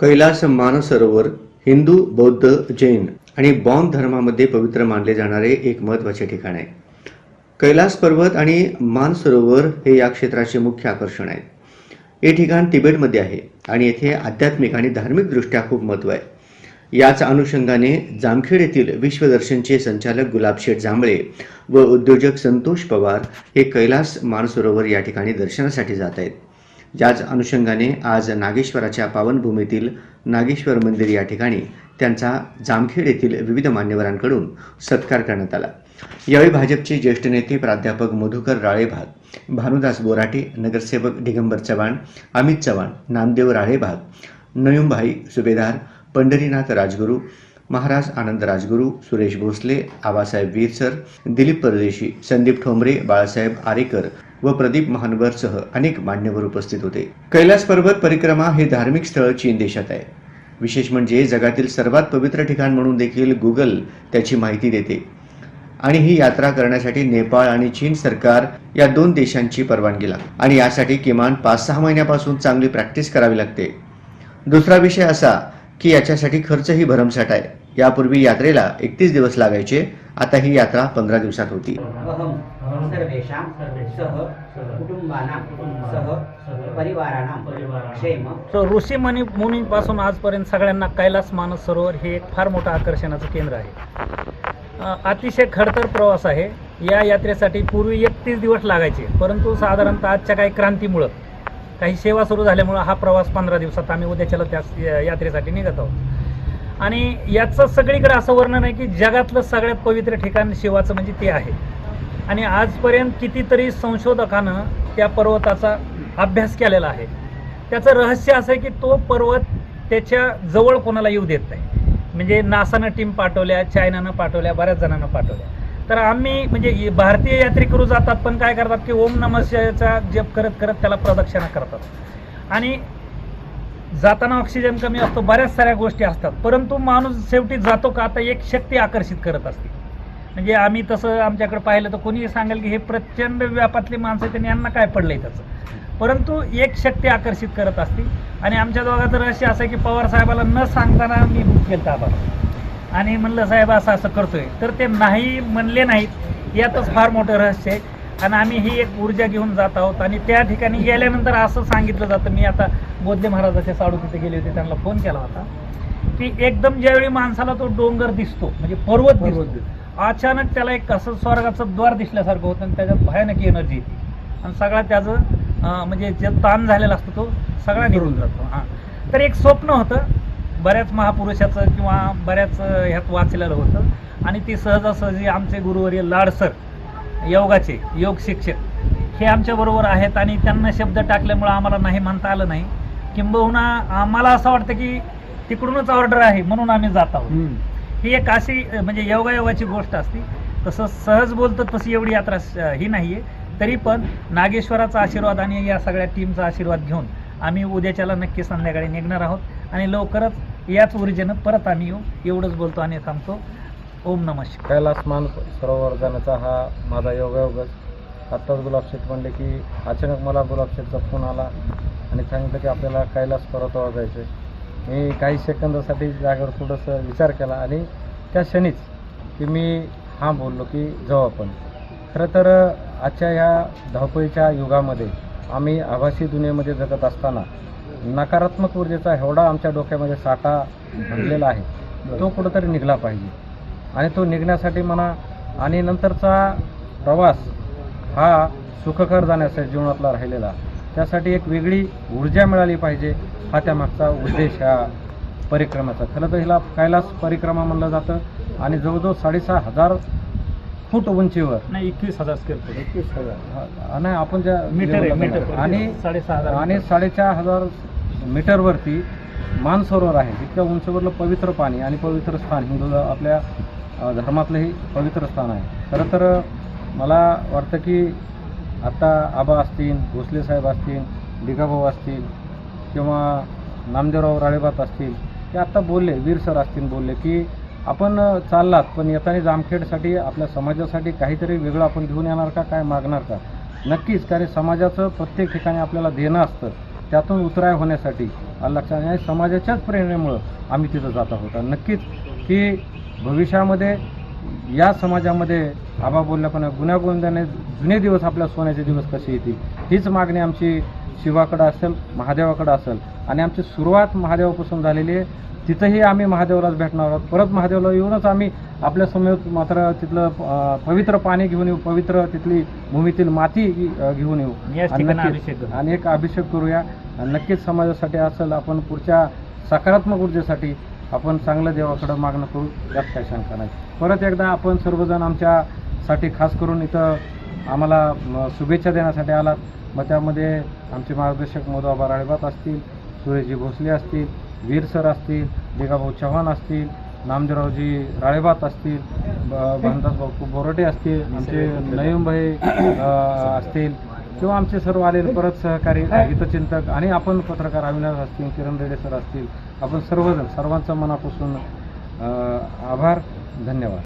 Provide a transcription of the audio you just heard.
कैलास मानसरोवर हिंदू बौद्ध जैन आणि बौद्ध धर्मामध्ये पवित्र मानले जाणारे एक महत्त्वाचे ठिकाण आहे. कैलास पर्वत आणि मानसरोवर हे या क्षेत्राचे मुख्य आकर्षण आहे. हे ठिकाण तिबेटमध्ये आहे आणि येथे आध्यात्मिक आणि धार्मिकदृष्ट्या खूप महत्त्व आहे. याच अनुषंगाने जामखेड येथील विश्वदर्शनचे संचालक गुलाबशेठ जांभळे व उद्योजक संतोष पवार हे कैलास मानसरोवर या ठिकाणी दर्शनासाठी जात आहेत. याच अनुषंगाने आज नागेश्वराच्या पावनभूमीतील नागेश्वर मंदिर या ठिकाणी त्यांचा जामखेड येथील विविध मान्यवरांकडून सत्कार करण्यात आला. यावेळी भाजपचे ज्येष्ठ नेते प्राध्यापक मधुकर राळेभाग भानुदास बोराटे नगरसेवक दिगंबर चव्हाण अमित चव्हाण नामदेव राळेभाग नयुमभाई सुभेदार पंढरीनाथ राजगुरू महाराज आनंद राजगुरू सुरेश भोसले आबासाहेब वीरसर दिलीप परदेशी संदीप ठोंबरे बाळासाहेब आरेकर व प्रदीप महानवरसह अनेक मान्यवर उपस्थित होते. कैलास पर्वत परिक्रमा हे धार्मिक स्थळ चीन देशात आहे. विशेष म्हणजे जगातील सर्वात पवित्र ठिकाण म्हणून देखील गुगल त्याची माहिती देते. आणि ही यात्रा करण्यासाठी नेपाळ आणि चीन सरकार या दोन देशांची परवानगी लागते आणि यासाठी किमान पाच सहा महिन्यापासून चांगली प्रॅक्टिस करावी लागते. दुसरा विषय असा की याच्यासाठी खर्चही भरमसाठ आहे. यापूर्वी यात्रेला एकतीस दिवस लागायचे आता ही यात्रा पंधरा दिवसात होती. ऋषी मुनी मुनीपासून आजपर्यंत सगळ्यांना कैलास मानस सरोवर हे एक फार मोठं आकर्षणाचं केंद्र आहे. अतिशय खडतर प्रवास आहे. या यात्रेसाठी पूर्वी एकतीस दिवस लागायचे परंतु साधारणतः आजच्या काही क्रांतीमुळं काही सेवा सुरू झाल्यामुळं हा प्रवास पंधरा दिवसात आम्ही उद्याच्याला त्या यात्रेसाठी निघत आहोत. आणि याचं सगळीकडे असं वर्णन आहे की जगातलं सगळ्यात पवित्र ठिकाण शिवाचं म्हणजे ते आहे. आणि आजपर्यंत कितीतरी संशोधकानं त्या पर्वताचा अभ्यास केलेला आहे. त्याचं रहस्य असं आहे की तो पर्वत त्याच्याजवळ कोणाला येऊ देत नाही. म्हणजे नासानं टीम पाठवल्या चायनानं पाठवल्या बऱ्याच जणांना पाठवल्या. तर आम्ही म्हणजे भारतीय यात्रेकरू जातात पण काय करतात की ओम नमः जप करत करत त्याला प्रदक्षिणा करतात. आणि जाताना ऑक्सिजन कमी असतो बऱ्याच साऱ्या गोष्टी असतात. परंतु माणूस शेवटी जातो का? आता एक शक्ती आकर्षित करत असते. म्हणजे आम्ही तसं आमच्याकडे पाहिलं तर कोणीही सांगेल की हे प्रचंड व्यापातली माणसं आहेत त्यांनी यांना काय पडलंय त्याचं? परंतु एक शक्ती आकर्षित करत असते. आणि आमच्या दोघांचं रहस्य असं आहे की पवार साहेबाला न सांगताना मी बुक केलं आम्हाला. आणि म्हणलं साहेब असं असं करतोय. तर ते नाही म्हणले नाहीत. यातच फार मोठं रहस्य आहे. आणि आम्ही ही एक ऊर्जा घेऊन जात आहोत. आणि त्या ठिकाणी गेल्यानंतर असं सांगितलं जातं मी आता बोद्धे महाराजाच्या साडू तिथे गेले होते त्यांना फोन केला होता की एकदम ज्यावेळी माणसाला तो डोंगर दिसतो म्हणजे पर्वत दिसतो अचानक त्याला एक असं स्वर्गाचं द्वार दिसल्यासारखं होतं आणि त्याच्यात भयानक एनर्जी येते. आणि सगळा त्याचं म्हणजे जे ताण झालेला असतो तो सगळा निघून जातो हां. तर एक स्वप्न होतं बऱ्याच महापुरुषाचं किंवा बऱ्याच ह्यात वाचलेलं होतं आणि ती सहजासहजी आमचे गुरुवर्य लाडसर योगाचे योग शिक्षक हे आमच्याबरोबर आहेत आणि त्यांना शब्द टाकल्यामुळं आम्हाला नाही म्हणता आलं नाही. किंबहुना आम्हाला असं वाटतं की तिकडूनच ऑर्डर आहे म्हणून आम्ही जात आहोत. ही एक अशी म्हणजे योगायोगाची गोष्ट असते. तसं सहज बोलतं तशी एवढी यात्रा ही नाही आहे तरी पण नागेश्वराचा आशीर्वाद आणि या सगळ्या टीमचा आशीर्वाद घेऊन आम्ही उद्याच्याला नक्की संध्याकाळी निघणार आहोत. आणि लवकरच याच ऊर्जेनं परत आम्ही येऊ. एवढंच बोलतो आणि थांबतो. ओम नम शिवाय। कैलास मान सरोवर जाण्याचा हा माझा योगायोगच. आत्ताच गुलाबशेठ म्हणले की अचानक मला गुलाबशेठचा फोन आला आणि सांगितलं की आपल्याला कैलास पर्वतावर जायचं आहे मी काही सेकंदासाठी जागेवर थोडंसं विचार केला आणि त्या क्षणीच की मी हां बोललो की जाऊ आपण. खरं तर आजच्या ह्या धावपळीच्या युगामध्ये आम्ही आभासी दुनियेमध्ये जगत असताना नकारात्मक ऊर्जेचा एवढा आमच्या डोक्यामध्ये साठा भरलेला आहे. तो कुठंतरी निघला पाहिजे. आणि तो निघण्यासाठी म्हणा आणि नंतरचा प्रवास हा सुखकर जाण्याचा जीवनातला राहिलेला. त्यासाठी एक वेगळी ऊर्जा मिळाली पाहिजे हा त्यामागचा उद्देश ह्या परिक्रमेचा. खरं तर हिला कैलास परिक्रमा म्हणलं जातं. आणि जवळजवळ साडेसहा हजार फूट उंचीवर. नाही एकवीस हजार स्क्वेअर फूट एकवीस हजार. नाही आपण ज्या मीटर आहे लेवलला मीटर. म्हणतो. आणि साडेसहा हजार आणि साडेचार हजार मीटरवरती मानसरोवर आहे. इतक्या उंचीवरलं पवित्र पाणी आणि पवित्र स्थान. हिंदू आपल्या धर्मातलं हे पवित्र स्थान आहे. खरं तर मला वाटतं की आत्ता आबा असतील भोसले साहेब असतील डिगाभाऊ असतील किंवा नामदेवराव राळेबात असतील ते आत्ता बोलले वीर सर असतील बोलले की आपण चाललात पण येताना जामखेडसाठी आपल्या समाजासाठी काहीतरी वेगळं आपण घेऊन येणार का काय मागणार का? नक्कीच कारण समाजाचं प्रत्येक ठिकाणी आपल्याला देणं असतं. त्यातून उतराय होण्यासाठी लक्षात आणि समाजाच्याच प्रेरणेमुळं आम्ही तिथं जात आहोत. नक्कीच की भविष्यामध्ये या समाजामध्ये आबा बोलल्यापणे गुन्ह्यागोंद्याने जुने दिवस आपल्या सोन्याचे दिवस कसे येतील? हीच मागणी आमची शिवाकडं असेल महादेवाकडं असेल. आणि आमची सुरुवात महादेवापासून झालेली आहे. तिथंही आम्ही महादेवालाच भेटणार आहोत. परत महादेवाला येऊनच आम्ही आपल्यासमोर मात्र तिथलं पवित्र पाणी घेऊन येऊ पवित्र तिथली भूमीतील माती घेऊन येऊ. आणि एक अभिषेक करूया. नक्कीच समाजासाठी असेल आपण पुढच्या सकारात्मक ऊर्जेसाठी आपण चांगलं देवाकडं मागणं करू यात काही शंका नाही. परत एकदा आपण सर्वजण आमच्यासाठी खास करून इथं आम्हाला शुभेच्छा देण्यासाठी आलात. मग त्यामध्ये आमचे मार्गदर्शक मोदोबा राळेबात असतील सुरेशजी भोसले असतील वीर सर असतील दिगाभाऊ चव्हाण असतील नामदेवरावजी राळेबात असतील ब- भानदास बापू बोरटे असतील आमचे नयमभाई असतील. किंवा आमचे सर्व आलेले परत सहकारी हितचिंतक आणि आपण पत्रकार अविनाश असतील किरण रेडे सर असतील आपण सर्वजण सर्वांचा मनापासून आभार धन्यवाद.